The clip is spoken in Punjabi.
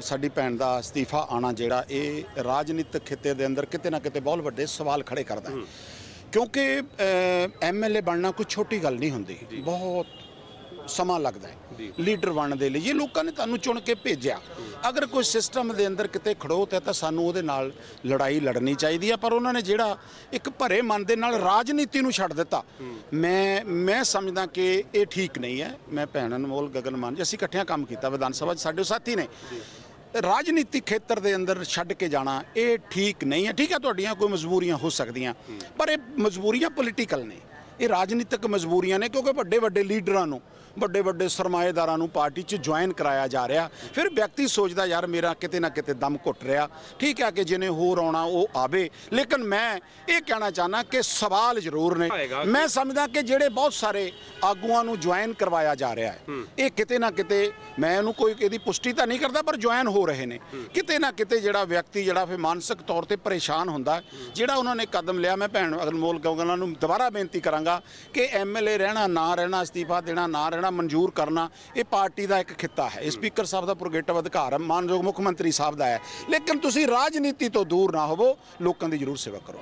ਸਾਡੀ ਭੈਣ ਦਾ ਅਸਤੀਫਾ ਆਣਾ ਜਿਹੜਾ ਇਹ ਰਾਜਨੀਤਿਕ ਖਿੱਤੇ ਦੇ ਅੰਦਰ ਕਿਤੇ ਨਾ ਕਿਤੇ ਬਹੁਤ ਵੱਡੇ ਸਵਾਲ ਖੜੇ ਕਰਦਾ ਹੈ। ਕਿਉਂਕਿ ਐਮਐਲਏ ਬਣਨਾ ਕੋਈ ਛੋਟੀ ਗੱਲ ਨਹੀਂ ਹੁੰਦੀ। ਬਹੁਤ ਸਮਾਂ ਲੱਗਦਾ ਹੈ। ਲੀਡਰ ਬਣਨ ਦੇ ਲਈ। ਇਹ ਲੋਕਾਂ ਨੇ ਤੁਹਾਨੂੰ ਚੁਣ ਕੇ ਭੇਜਿਆ। ਅਗਰ ਕੋਈ ਸਿਸਟਮ ਦੇ ਅੰਦਰ ਕਿਤੇ ਖੜੋਤ ਹੈ ਤਾਂ ਸਾਨੂੰ ਉਹਦੇ ਨਾਲ ਲੜਾਈ ਲੜਨੀ ਚਾਹੀਦੀ ਹੈ। ਪਰ ਉਹਨਾਂ ਨੇ ਜਿਹੜਾ ਇੱਕ ਭਰੇ ਮਨ ਦੇ ਨਾਲ ਰਾਜਨੀਤੀ ਨੂੰ ਛੱਡ ਦਿੱਤਾ। ਮੈਂ ਮੈਂ ਸਮਝਦਾ ਕਿ ਇਹ ਠੀਕ ਨਹੀਂ ਹੈ। ਮੈਂ ਭੈਣ ਅਨਮੋਲ ਗਗਨ ਮਾਨ ਜੀ ਅਸੀਂ ਇਕੱਠਿਆਂ ਕੰਮ ਕੀਤਾ ਵਿਧਾਨ ਸਭਾ 'ਚ। ਸਾਡੇ ਸਾਥੀ ਨੇ। ਰਾਜਨੀਤਿਕ ਖੇਤਰ ਦੇ ਅੰਦਰ ਛੱਡ ਕੇ ਜਾਣਾ, ਇਹ ਠੀਕ ਨਹੀਂ ਹੈ। ਠੀਕ ਹੈ, ਤੁਹਾਡੀਆਂ ਕੋਈ ਮਜਬੂਰੀਆਂ ਹੋ ਸਕਦੀਆਂ, ਪਰ ਇਹ ਮਜਬੂਰੀਆਂ ਪੋਲੀਟੀਕਲ ਨੇ। ਇਹ ਰਾਜਨੀਤਿਕ ਮਜਬੂਰੀਆਂ ਨੇ, ਕਿਉਂਕਿ ਵੱਡੇ ਵੱਡੇ ਲੀਡਰਾਂ ਨੂੰ ਵੱਡੇ ਵੱਡੇ ਸਰਮਾਏਦਾਰਾਂ ਨੂੰ ਪਾਰਟੀ 'ਚ ਜੁਆਇਨ ਕਰਾਇਆ ਜਾ ਰਿਹਾ। ਫਿਰ ਵਿਅਕਤੀ ਸੋਚਦਾ ਯਾਰ ਮੇਰਾ ਕਿਤੇ ਨਾ ਕਿਤੇ ਦਮ ਘੁੱਟ ਰਿਹਾ। ਠੀਕ ਹੈ ਕਿ ਜਿਹਨੇ ਹੋਰ ਆਉਣਾ ਉਹ ਆਵੇ। ਲੇਕਿਨ ਮੈਂ ਇਹ ਕਹਿਣਾ ਚਾਹਨਾ ਕਿ ਸਵਾਲ ਜ਼ਰੂਰ ਨੇ। ਮੈਂ ਸਮਝਦਾ ਕਿ ਜਿਹੜੇ ਬਹੁਤ ਸਾਰੇ ਆਗੂਆਂ ਨੂੰ ਜੁਆਇਨ ਕਰਵਾਇਆ ਜਾ ਰਿਹਾ ਹੈ ਇਹ ਕਿਤੇ ਨਾ ਕਿਤੇ ਮੈਂ ਇਹਨੂੰ ਕੋਈ ਇਹਦੀ ਪੁਸ਼ਟੀ ਤਾਂ ਨਹੀਂ ਕਰਦਾ ਪਰ ਜੁਆਇਨ ਹੋ ਰਹੇ ਨੇ। ਕਿਤੇ ਨਾ ਕਿਤੇ ਜਿਹੜਾ ਵਿਅਕਤੀ ਜਿਹੜਾ ਫਿਰ ਮਾਨਸਿਕ ਤੌਰ ਤੇ ਪਰੇਸ਼ਾਨ ਹੁੰਦਾ ਜਿਹੜਾ ਉਹਨਾਂ ਨੇ ਕਦਮ ਲਿਆ ਮੈਂ ਭੈਣ ਅਗਨਮੋਲ ਗੌਗਲਾਂ ਨੂੰ ਦੁਬਾਰਾ ਬੇਨਤੀ ਕਰਾਂਗਾ ਕਿ ਐਮਐਲਏ ਰਹਿਣਾ ਨਾ ਰਹਿਣਾ ਅਸਤੀਫਾ ਦੇਣਾ ਨਾ ਰਹਿਣਾ ਮਨਜ਼ੂਰ ਕਰਨਾ, ਇਹ ਪਾਰਟੀ ਦਾ ਇੱਕ ਖਿੱਤਾ ਹੈ। ਇਹ ਸਪੀਕਰ ਸਾਹਿਬ ਦਾ ਪ੍ਰੋਗੇਟਿਵ ਅਧਿਕਾਰ ਹੈ ਮਾਨਯੋਗ ਮੁੱਖ ਮੰਤਰੀ ਸਾਹਿਬ ਦਾ ਹੈ। ਲੇਕਿਨ ਤੁਸੀਂ ਰਾਜਨੀਤੀ ਤੋਂ ਦੂਰ ਨਾ ਹੋਵੋ, ਲੋਕਾਂ ਦੀ ਜ਼ਰੂਰ ਸੇਵਾ ਕਰੋ।